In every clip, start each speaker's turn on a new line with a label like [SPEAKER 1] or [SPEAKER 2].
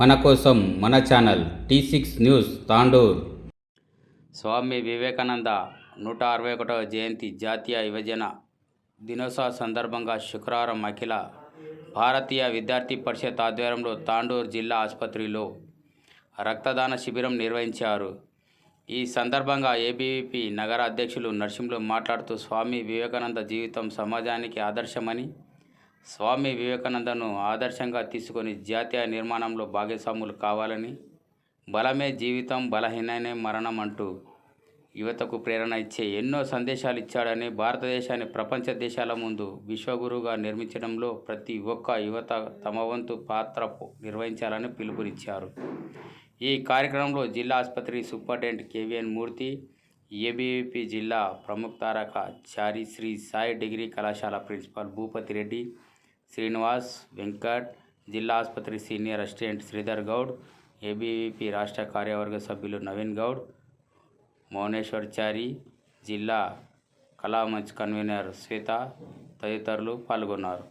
[SPEAKER 1] మన కోసం మన channel T six news Tandur. Swami Vivekananda నూట అరవై ఒకటవ జయంతి జాతీయ యువజన దినోత్సవ సందర్భంగా శుక్రవారం అఖిల భారతీయ విద్యార్థి పరిషత్ ఆధ్వర్యంలో తాండూర్ జిల్లా ఆసుపత్రిలో రక్తదాన శిబిరం నిర్వహించారు. ఈ సందర్భంగా ఏబీవీపీ నగర అధ్యక్షులు నరసింహులు మాట్లాడుతూ స్వామి వివేకానంద జీవితం సమాజానికి ఆదర్శమని స్వామి వివేకానందను ఆదర్శంగా తీసుకొని జాతీయ నిర్మాణంలో భాగస్వాములు కావాలని బలమే జీవితం బలహీననే మరణం అంటూ యువతకు ప్రేరణ ఇచ్చే ఎన్నో సందేశాలు ఇచ్చాడని భారతదేశాన్ని ప్రపంచ దేశాల ముందు విశ్వగురుగా నిర్మించడంలో ప్రతి ఒక్క యువత తమ వంతు పాత్ర నిర్వహించాలని పిలుపునిచ్చారు. ఈ కార్యక్రమంలో జిల్లా ఆసుపత్రి సూపరింటెండెంట్ కేవీఎన్ మూర్తి ఏబీవీపీ జిల్లా ప్రముఖ తారక చారి శ్రీ సాయి డిగ్రీ కళాశాల ప్రిన్సిపాల్ భూపతి రెడ్డి శ్రీనివాస్ వెంకట్ జిల్లా ఆసుపత్రి senior assistant Sridhar Goud ABVP రాష్ట్ర కార్యవర్గ సభ్యులు నవీన్ గౌడ్ మౌనేశ్వర్ చారి జిల్లా కళామంచ్ కన్వీనర్ శ్వేత తదితరులు పాల్గొన్నారు.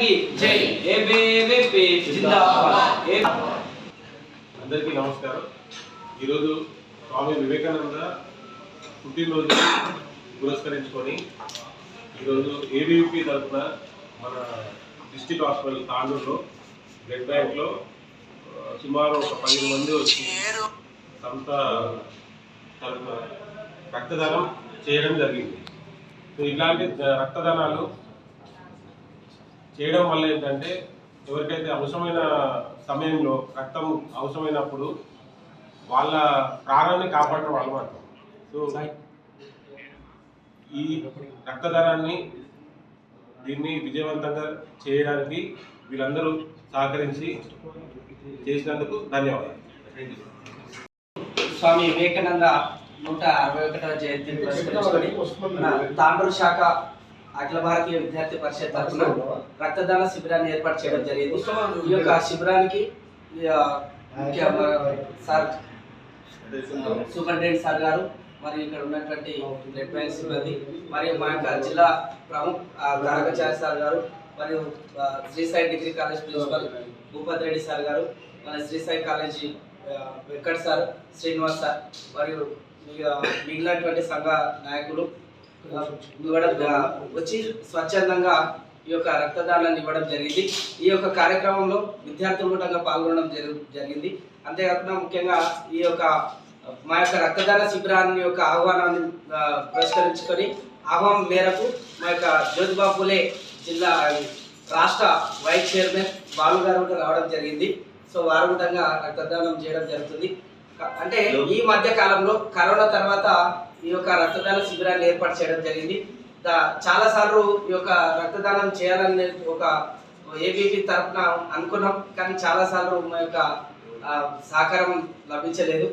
[SPEAKER 2] కి జై. ఏ
[SPEAKER 3] అందరికీ నమస్కారం. ఈరోజు స్వామి వివేకానంద పుట్టినరోజు పురస్కరించుకొని ఈరోజు ఏబీయూపీ తరఫున మన డిస్టిక్ హాస్పిటల్ తాండూరులో బ్లడ్ బ్యాంక్లో సుమారు ఒక పదిహేను మంది వచ్చి సంస్థ తరఫున రక్తదానం చేయడం జరిగింది. సో ఇలాంటి రక్తదానాలు చేయడం వల్ల ఏంటంటే ఎవరికైతే అవసరమైన సమయంలో రక్తం అవసరమైనప్పుడు వాళ్ళ ప్రాణాన్ని కాపాడడం అలవాటు సో ఈ రక్తదానాన్ని దీన్ని విజయవంతంగా చేయడానికి వీళ్ళందరూ సహకరించి చేసినందుకు ధన్యవాదాలు.
[SPEAKER 2] స్వామి వివేకానంద నూట అరవై ఒకటవ జయంతిని పురస్కరించుకొని మన తాండూరు శాఖ అఖిల భారతీయ విద్యార్థి పరిషత్ తరఫున రక్తదాన శిబిరాన్ని ఏర్పాటు చేయడం జరిగింది. ఈ యొక్క శిబిరానికి సార్ సూపరింటెండెంట్ సార్ గారు మరియు ఇక్కడ ఉన్నటువంటి బ్లడ్ బ్యాంక్ సిబ్బంది మరియు మా యొక్క జిల్లా ప్రముఖ ఆ, తారకాచార్య సార్ గారు మరియు ఆ, Shri Sai degree college principal Bhupathi Reddy sir గారు మన Shri Sai college Venkat sir Srinivas sir మరియు మిగ- మిగిలినటువంటి సంఘ నాయకులు ఇవ్వడం వచ్చి స్వచ్ఛందంగా ఈ యొక్క రక్తదానాన్ని ఇవ్వడం జరిగింది. ఈ యొక్క కార్యక్రమంలో విద్యార్థులు కూడా పాల్గొనడం జరు- జరిగింది. అంతేకాకుండా ముఖ్యంగా ఈ యొక్క మా యొక్క రక్తదాన శిబిరాన్ని యొక్క ఆహ్వానాన్ని పురస్కరించుకొని ఆహ్వానం మేరకు మా యొక్క జ్యోతిబాపులే జిల్లా రాష్ట్ర వైస్ చైర్మన్ బాలు గారు కూడా రావడం జరిగింది. సో వారు కూడా రక్తదానం చేయడం జరుగుతుంది. అంటే ఈ మధ్య కాలంలో కరోనా తర్వాత ఈ యొక్క రక్తదాన శిబిరాన్ని ఏర్పాటు చేయడం జరిగింది. చాలా సార్లు ఈ యొక్క రక్తదానం చేయాలని ఒక ఏబీపీ తరఫున అనుకున్నాం కానీ చాలా సార్లు మా యొక్క సహకారం లభించలేదు.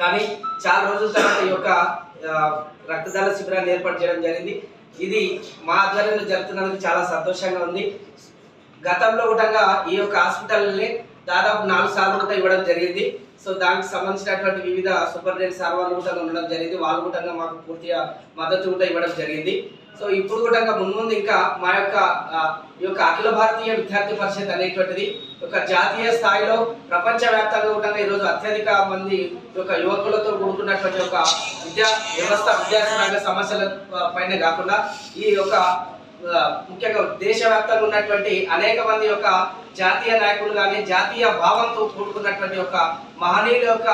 [SPEAKER 2] కానీ చాలా రోజుల తర్వాత ఈ యొక్క రక్తదాన శిబిరాన్ని ఏర్పాటు చేయడం జరిగింది. ఇది మా ఆధ్వర్యంలో జరుగుతున్నందుకు చాలా సంతోషంగా ఉంది. గతంలో కూడా ఈ యొక్క హాస్పిటల్ని దాదాపు నాలుగు సార్లు కూడా ఇవ్వడం జరిగింది. సో దానికి సంబంధించినటువంటి వివిధ సూపరింటెండెంట్ సార్ వాళ్ళు కూడా ఉండడం జరిగింది. వాళ్ళు కూడా మాకు పూర్తిగా మద్దతు కూడా ఇవ్వడం జరిగింది. సో ఇప్పుడు కూడా మున్ముందు ఇంకా మా యొక్క ఈ యొక్క అఖిల భారతీయ విద్యార్థి పరిషత్ అనేటువంటిది ఒక జాతీయ స్థాయిలో ప్రపంచవ్యాప్తంగా కూడా ఈరోజు అత్యధిక మంది యొక్క యువకులతో కూడుకున్నటువంటి ఒక విద్యా వ్యవస్థ విద్యార్థి సమస్యల పైన కాకుండా ఈ యొక్క ముఖ్యంగా దేశవ్యాప్తంగా ఉన్నటువంటి అనేక మంది యొక్క జాతీయ నాయకులు కానీ జాతీయ భావంతో కూడుకున్నటువంటి ఒక మహనీయుల యొక్క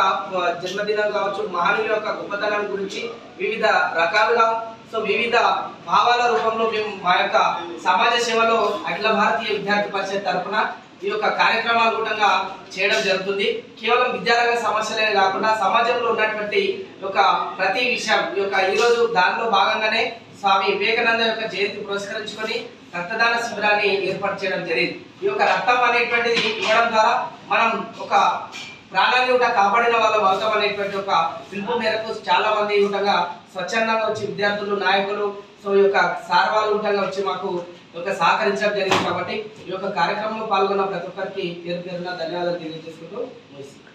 [SPEAKER 2] జన్మదినం కావచ్చు మహనీయుల యొక్క గొప్పతనం గురించి వివిధ రకాలుగా సో వివిధ భావాల రూపంలో మేము మా యొక్క సమాజ సేవలో అఖిల భారతీయ విద్యార్థి పరిషత్ తరఫున ఈ యొక్క కార్యక్రమాలు కూడా చేయడం జరుగుతుంది. కేవలం విద్యారంగ సమస్యలే కాకుండా సమాజంలో ఉన్నటువంటి యొక్క ప్రతి విషయం ఈ యొక్క ఈరోజు దానిలో భాగంగానే స్వామి వివేకానంద యొక్క జయంతి పురస్కరించుకొని రక్తదాన శిబిరాన్ని ఏర్పాటు చేయడం జరిగింది. ఈ యొక్క రక్తం అనేటువంటిది ఇవ్వడం ద్వారా మనం ఒక ప్రాణాన్ని కూడా కాపాడిన వాళ్ళ అవుతాం అనేటువంటి ఒక పిలుపు మేరకు చాలా మంది ఉండగా స్వచ్ఛందంగా వచ్చి విద్యార్థులు నాయకులు సో ఈ యొక్క సార్ వాళ్ళు ఉండగా వచ్చి మాకు ఒక యొక్క సహకరించడం జరిగింది కాబట్టి ఈ యొక్క కార్యక్రమంలో పాల్గొన్న ప్రతి ఒక్కరికి పేరు పేరున ధన్యవాదాలు తెలియజేసుకుంటూ ముగిస్తున్నాను.